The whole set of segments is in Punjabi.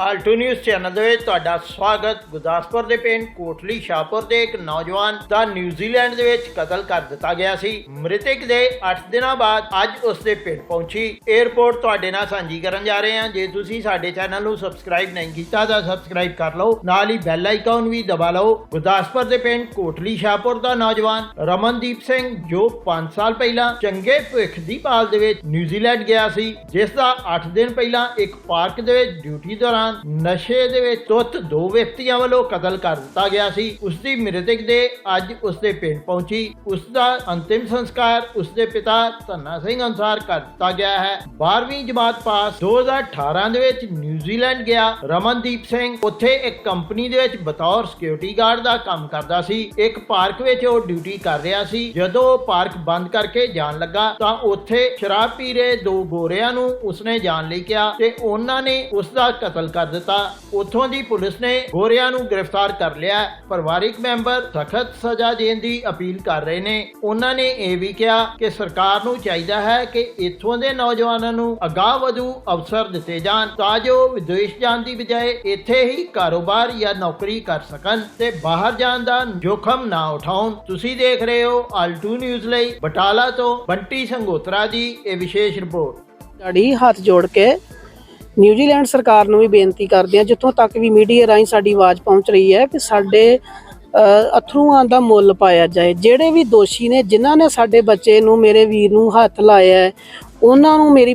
ਆਲਟੋ ਨਿਊਜ਼ ਚੈਨਲ ਦੇ ਵਿੱਚ ਤੁਹਾਡਾ ਸਵਾਗਤ। ਗੁਰਦਾਸਪੁਰ ਦੇ ਪਿੰਡ ਕੋਟਲੀ ਸ਼ਾਹਪੁਰ ਦੇ ਇੱਕ ਨੌਜਵਾਨ ਦਾ ਨਿਊਜ਼ੀਲੈਂਡ ਦੇ ਵਿੱਚ ਕਤਲ ਕਰ ਦਿੱਤਾ ਗਿਆ ਸੀ। ਮ੍ਰਿਤਕ ਦੇ 8 ਦਿਨਾਂ ਬਾਅਦ ਅੱਜ ਉਸ ਦੇ ਪਿੰਡ ਪਹੁੰਚੀ। 에ਅਰਪੋਰਟ ਤੁਹਾਡੇ ਨਾਲ ਸਾਂਝੀ ਕਰਨ ਜਾ ਰਹੇ ਹਾਂ। ਜੇ ਤੁਸੀਂ ਸਾਡੇ ਚੈਨਲ ਨੂੰ ਸਬਸਕ੍ਰਾਈਬ ਨਹੀਂ ਕੀਤਾ ਤਾਂ ਸਬਸਕ੍ਰਾਈਬ ਕਰ ਲਓ। ਨਾਲ ਹੀ ਬੈਲ ਆਈਕਨ ਵੀ ਦਬਾ ਲਓ। ਗੁਰਦਾਸਪੁਰ ਦੇ ਪਿੰਡ ਕੋਟਲੀ ਸ਼ਾਹਪੁਰ ਦਾ ਨੌਜਵਾਨ ਰਮਨਦੀਪ ਸਿੰਘ, ਜੋ 5 ਸਾਲ ਪਹਿਲਾਂ ਚੰਗੇ ਭਵਿੱਖ ਦੀ ਭਾਲ ਦੇ ਵਿੱਚ ਨਿਊਜ਼ੀਲੈਂਡ ਗਿਆ ਸੀ, ਜਿਸ ਦਾ 8 ਦਿਨ ਪਹਿਲਾਂ ਇੱਕ ਪਾਰਕ ਦੇ ਵਿੱਚ ਡਿਊਟੀ ਦੌਰਾਨ ਨਸ਼ੇ ਦੇ ਵਿੱਚ ਤੁੱਤ ਦੋ ਵਿਅਕਤੀਆਂ ਵੱਲੋਂ ਕਤਲ ਕਰ ਦਿੱਤਾ ਗਿਆ ਸੀ। ਉਸ ਦੀ ਮ੍ਰਿਤਕ ਦੇ ਅੱਜ ਉਸ ਦੇ ਪਿੰਡ ਪਹੁੰਚੀ। ਉਸ ਦਾ ਅੰਤਿਮ ਸੰਸਕਾਰ ਉਸ ਦੇ ਪਿਤਾ ਧੰਨਾ ਸਿੰਘ ਅਨੁਸਾਰ ਕਰ ਦਿੱਤਾ ਗਿਆ ਹੈ। 12ਵੀਂ ਜਮਾਤ ਪਾਸ 2018 ਦੇ ਵਿੱਚ ਨਿਊਜ਼ੀਲੈਂਡ ਗਿਆ। ਰਮਨਦੀਪ ਸਿੰਘ ਉੱਥੇ ਇੱਕ ਕੰਪਨੀ ਦੇ ਵਿੱਚ ਬਤੌਰ ਸਿਕਿਉਰਿਟੀ ਗਾਰਡ ਦਾ ਕੰਮ ਕਰਦਾ ਸੀ। ਇੱਕ ਪਾਰਕ ਵਿੱਚ ਉਹ ਡਿਊਟੀ ਕਰ ਰਿਹਾ ਸੀ। ਜਦੋਂ ਉਹ ਪਾਰਕ ਬੰਦ ਕਰਕੇ ਜਾਣ ਲੱਗਾ ਤਾਂ ਉੱਥੇ ਸ਼ਰਾਬ ਪੀ ਰਹੇ ਦੋ ਗੋਰਿਆਂ ਨੂੰ ਉਸਨੇ ਜਾਣ ਲਈ ਕਿਹਾ ਤੇ ਉਹਨਾਂ ਨੇ ਉਸ ਦਾ ਕਤਲ ਕਰ ਦਿੱਤਾ। ਉੱਥੋਂ ਦੀ ਪੁਲਿਸ ਨੇ ਗੋਰਿਆਂ ਨੂੰ ਗ੍ਰਿਫਤਾਰ ਕਰ ਲਿਆ। ਹੈ। ਪਰਿਵਾਰਿਕ ਮੈਂਬਰ ਸਖਤ ਸਜ਼ਾ ਦੇਣ ਦੀ ਅਪੀਲ ਕਰ ਰਹੇ ਨੇ। ਉਹਨਾਂ ਨੇ ਇਹ ਵੀ ਕਿਹਾ ਕਿ ਸਰਕਾਰ ਨੂੰ ਚਾਹੀਦਾ ਹੈ ਕਿ ਇੱਥੋਂ ਦੇ ਨੌਜਵਾਨਾਂ ਨੂੰ ਅਗਾਹ ਵਧੂ ਅਵਸਰ ਦਿੱਤੇ ਜਾਣ, ਤਾਂ ਜੋ ਵਿਦੇਸ਼ ਜਾਣ ਦੀ ਬਜਾਏ ਇੱਥੇ ਹੀ ਕਾਰੋਬਾਰ ਜਾਂ ਨੌਕਰੀ ਕਰ ਸਕਣ ਤੇ ਬਾਹਰ ਜਾਣ ਦਾ ਜੋਖਮ ਨਾ ਉਠਾਉਣ। ਤੁਸੀਂ ਦੇਖ ਰਹੇ ਹੋ ਆਲਟੂ ਨਿਊਜ਼ ਲਈ ਬਟਾਲਾ ਤੋਂ ਬੰਟੀ ਸੰਗੋਤਰਾ ਦੀ ਇਹ ਵਿਸ਼ੇਸ਼ ਰਿਪੋਰਟ। ਸਾਡੀ ਹੱਥ ਜੋੜ ਕੇ ਨਿਊਜ਼ੀਲੈਂਡ ਸਰਕਾਰ ਨੂੰ ਵੀ ਬੇਨਤੀ ਕਰਦੇ ਹਾਂ, ਜਿੱਥੋਂ ਤੱਕ ਵੀ ਮੀਡੀਆ ਰਾਹੀਂ ਸਾਡੀ ਆਵਾਜ਼ ਪਹੁੰਚ ਰਹੀ ਹੈ, ਕਿ ਸਾਡੇ ਅਥਰੂਆਂ ਦਾ ਮੁੱਲ ਪਾਇਆ ਜਾਏ। ਜਿਹੜੇ ਵੀ ਦੋਸ਼ੀ ਨੇ, ਜਿਨ੍ਹਾਂ ਨੇ ਸਾਡੇ ਬੱਚੇ ਨੂੰ, ਮੇਰੇ ਵੀਰ ਨੂੰ ਹੱਥ ਲਾਇਆ ਉਹਨਾਂ ਨੂੰ ਮੇਰੀ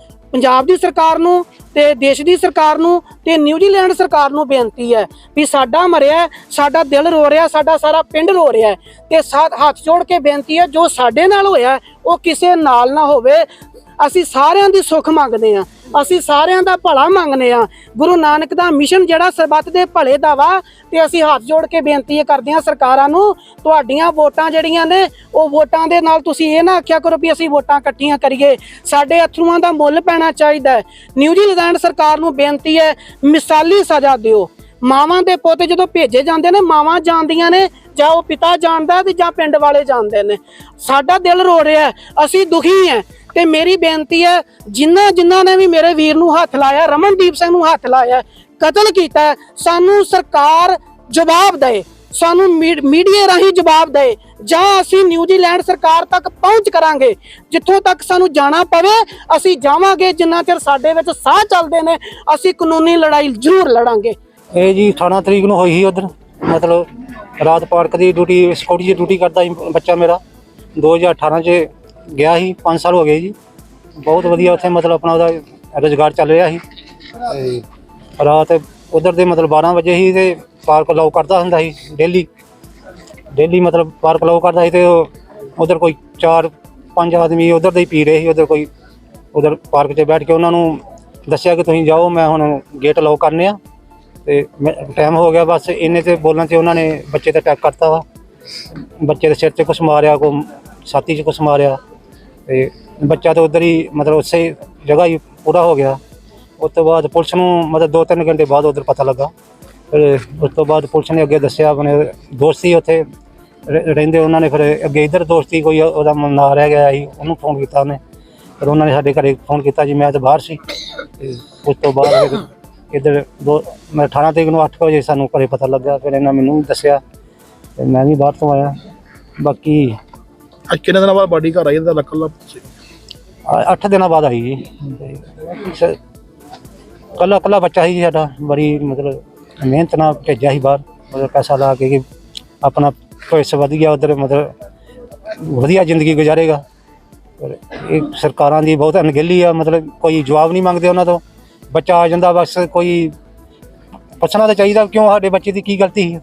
ਪੰਜਾਬ ਦੀ ਸਰਕਾਰ ਨੂੰ ਤੇ ਦੇਸ਼ ਦੀ ਸਰਕਾਰ ਨੂੰ ਤੇ ਨਿਊਜ਼ੀਲੈਂਡ ਸਰਕਾਰ ਨੂੰ ਬੇਨਤੀ ਹੈ ਵੀ ਸਾਡਾ ਮਰਿਆ ਸਾਡਾ ਦਿਲ ਰੋ ਰਿਹਾ, ਸਾਡਾ ਸਾਰਾ ਪਿੰਡ ਰੋ ਰਿਹਾ ਹੈ ਤੇ ਹੱਥ ਜੋੜ ਕੇ ਬੇਨਤੀ ਹੈ ਜੋ ਸਾਡੇ ਨਾਲ ਹੋਇਆ ਉਹ ਕਿਸੇ ਨਾਲ ਨਾ ਹੋਵੇ। ਅਸੀਂ ਸਾਰਿਆਂ ਦੀ ਸੁੱਖ ਮੰਗਦੇ ਆ ਅਸੀਂ ਸਾਰਿਆਂ ਦਾ ਭਲਾ ਮੰਗਦੇ ਆ ਗੁਰੂ ਨਾਨਕ ਦਾ ਮਿਸ਼ਨ ਜਿਹੜਾ ਸਰਬੱਤ ਦੇ ਭਲੇ ਦਾ ਵਾ, ਤੇ ਅਸੀਂ ਹੱਥ ਜੋੜ ਕੇ ਬੇਨਤੀ ਕਰਦੇ ਆ ਸਰਕਾਰਾਂ ਨੂੰ, ਤੁਹਾਡੀਆਂ ਵੋਟਾਂ ਜਿਹੜੀਆਂ ਨੇ, ਉਹ ਵੋਟਾਂ ਦੇ ਨਾਲ ਤੁਸੀਂ ਇਹ ਨਾ ਆਖਿਆ ਕਰੋ ਵੀ ਅਸੀਂ ਵੋਟਾਂ ਇਕੱਠੀਆਂ ਕਰੀਏ। ਸਾਡੇ ਅਥਰੂਆਂ ਦਾ ਮੁੱਲ ਪੈਣਾ ਚਾਹੀਦਾ ਨਿਊਜ਼ੀਲੈਂਡ ਸਰਕਾਰ ਨੂੰ ਬੇਨਤੀ ਹੈ, ਮਿਸਾਲੀ ਸਜ਼ਾ ਦਿਓ। ਮਾਵਾਂ ਦੇ ਪੁੱਤ ਜਦੋਂ ਭੇਜੇ ਜਾਂਦੇ ਨੇ, ਮਾਵਾਂ ਜਾਣਦੀਆਂ ਨੇ, ਜਾਂ ਉਹ ਪਿਤਾ ਜਾਣਦਾ ਤੇ ਜਾਂ ਪਿੰਡ ਵਾਲੇ ਜਾਣਦੇ ਨੇ। ਸਾਡਾ ਦਿਲ ਰੋ ਰਿਹਾ ਅਸੀਂ ਦੁਖੀ ਹਾਂ। ਤੇ ਮੇਰੀ ਬੇਨਤੀ ਹੈ ਜਿਨ੍ਹਾਂ ਜਿਨ੍ਹਾਂ ਨੇ ਵੀ ਮੇਰੇ ਵੀਰ ਨੂੰ ਹੱਥ ਲਾਇਆ, ਰਮਨਦੀਪ ਸਿੰਘ ਨੂੰ ਹੱਥ ਲਾਇਆ, ਕਤਲ ਕੀਤਾ, ਸਾਨੂੰ ਸਰਕਾਰ ਜਵਾਬ ਦੇਏ, ਸਾਨੂੰ ਮੀ- ਮੀਡੀਆ ਰਾਹੀਂ ਜਵਾਬ ਦੇਏ, ਜਾਂ ਅਸੀਂ ਨਿਊਜ਼ੀਲੈਂਡ ਸਰਕਾਰ ਤੱਕ ਪਹੁੰਚ ਕਰਾਂਗੇ, ਜਿੱਥੋਂ ਤੱਕ ਸਾਨੂੰ ਜਾਣਾ ਪਵੇ, ਅਸੀਂ ਜਾਵਾਂਗੇ, ਜਿੰਨਾ ਚਿਰ ਸਾਡੇ ਵਿੱਚ ਸਾਹ ਚੱਲਦੇ ਨੇ, ਅਸੀਂ ਕਾਨੂੰਨੀ ਲੜਾਈ ਜ਼ਰੂਰ ਲੜਾਂਗੇ। ਇਹ ਜੀ 18 ਤਰੀਕ ਨੂੰ ਹੋਈ ਸੀ ਉਧਰ ਮਤਲਬ ਰਾਤ ਪਾਰਕ ਦੀ ਡਿਊਟੀ ਸਿਕਿਉਰਿਟੀ ਦੀ ਡਿਊਟੀ ਕਰਦਾ ਸੀ ਬੱਚਾ ਮੇਰਾ। 2018 ਚ ਗਿਆ ਸੀ 5 ਸਾਲ ਹੋ ਗਏ ਜੀ। ਬਹੁਤ ਵਧੀਆ ਉੱਥੇ ਮਤਲਬ ਆਪਣਾ ਉਹਦਾ ਰੁਜ਼ਗਾਰ ਚੱਲ ਰਿਹਾ ਸੀ। ਤੇ ਰਾਤ ਉਧਰ ਦੇ ਮਤਲਬ 12 ਵਜੇ ਹੀ ਤੇ ਪਾਰਕ ਲੌਕ ਕਰਦਾ ਹੁੰਦਾ ਸੀ ਡੇਲੀ ਡੇਲੀ ਮਤਲਬ ਪਾਰਕ ਲੌਕ ਕਰਦਾ ਸੀ ਤੇ ਉਧਰ ਕੋਈ 4 5 ਆਦਮੀ ਉਧਰ ਦੇ ਹੀ ਪੀ ਰਹੇ ਸੀ ਉਧਰ ਕੋਈ ਉਧਰ ਪਾਰਕ 'ਚ ਬੈਠ ਕੇ ਉਹਨਾਂ ਨੂੰ ਦੱਸਿਆ ਕਿ ਤੁਸੀਂ ਜਾਓ ਮੈਂ ਹੁਣ ਗੇਟ ਲੌਕ ਕਰਨੇ ਆ। ਤੇ ਟਾਈਮ ਹੋ ਗਿਆ ਬਸ, ਇੰਨੇ ਤੇ ਬੋਲਣ ਤੇ ਉਹਨਾਂ ਨੇ ਬੱਚੇ ਤੇ ਅਟੈਕ ਕਰਤਾ ਵਾ। ਬੱਚੇ ਦੇ ਸਿਰ ਤੇ ਕੁਛ ਮਾਰਿਆ ਕੋ ਛਾਤੀ 'ਚ ਕੁਛ ਮਾਰਿਆ। ਤੇ ਬੱਚਾ ਤਾਂ ਉਧਰ ਹੀ ਮਤਲਬ ਉਸੇ ਜਗ੍ਹਾ ਹੀ ਪੂਰਾ ਹੋ ਗਿਆ। ਉਸ ਤੋਂ ਬਾਅਦ ਪੁਲਿਸ ਨੂੰ ਮਤਲਬ 2-3 ਘੰਟੇ ਬਾਅਦ ਉਧਰ ਪਤਾ ਲੱਗਾ। ਫਿਰ ਉਸ ਤੋਂ ਬਾਅਦ ਪੁਲਿਸ ਨੇ ਅੱਗੇ ਦੱਸਿਆ, ਆਪਣੇ ਦੋਸਤੀ ਉੱਥੇ। ਰਹਿੰਦੇ ਉਹਨਾਂ ਨੇ ਫਿਰ ਅੱਗੇ ਇਧਰ ਦੋਸਤੀ ਕੋਈ ਉਹਦਾ ਨਾ ਰਹਿ ਗਿਆ ਸੀ, ਉਹਨੂੰ ਫੋਨ ਕੀਤਾ ਉਹਨੇ। ਫਿਰ ਉਹਨਾਂ ਨੇ ਸਾਡੇ ਘਰੇ ਫੋਨ ਕੀਤਾ ਜੀ, ਮੈਂ ਤਾਂ ਬਾਹਰ ਸੀ। ਤੇ ਉਸ ਤੋਂ ਬਾਅਦ ਫਿਰ ਇੱਧਰ ਦੋ ਮੈਂ 18 ਤਰੀਕ ਨੂੰ 8 ਵਜੇ ਸਾਨੂੰ ਘਰੇ ਪਤਾ ਲੱਗਾ ਫਿਰ ਇਹਨਾਂ ਮੈਨੂੰ ਵੀ ਦੱਸਿਆ ਤੇ ਮੈਂ ਵੀ ਬਾਹਰ ਤੋਂ ਆਇਆ। ਬਾਕੀ ਅੱਜ ਕਿੰਨੇ ਦਿਨਾਂ ਬਾਅਦ ਬਾਡੀ ਘਰ ਆਈ ਤਾਂ ਲੱਖ ਲੱਖ 8 ਦਿਨਾਂ ਬਾਅਦ ਆਈ ਜੀ। ਕੱਲਾ ਕੱਲਾ ਬੱਚਾ ਸੀ ਜੀ ਸਾਡਾ ਬੜੀ ਮਤਲਬ ਮਿਹਨਤ ਨਾਲ ਭੇਜਿਆ ਸੀ ਬਾਹਰ ਮਤਲਬ ਪੈਸਾ ਲਾ ਕੇ ਕਿ ਆਪਣਾ ਭਵਿੱਖ ਵਧ ਗਿਆ ਉਧਰ ਮਤਲਬ ਵਧੀਆ ਜ਼ਿੰਦਗੀ ਗੁਜ਼ਾਰੇਗਾ। ਪਰ ਇਹ ਸਰਕਾਰਾਂ ਦੀ ਬਹੁਤ ਅਣਗਹਿਲੀ ਆ ਮਤਲਬ ਕੋਈ ਜਵਾਬ ਨਹੀਂ ਮੰਗਦੇ ਉਹਨਾਂ ਤੋਂ। ਬੱਚਾ ਆ ਜਾਂਦਾ, ਬਸ ਕੋਈ ਪੁੱਛਣਾ ਤਾਂ ਚਾਹੀਦਾ ਕਿਉਂ ਸਾਡੇ ਬੱਚੇ ਦੀ ਕੀ ਗਲਤੀ ਸੀ?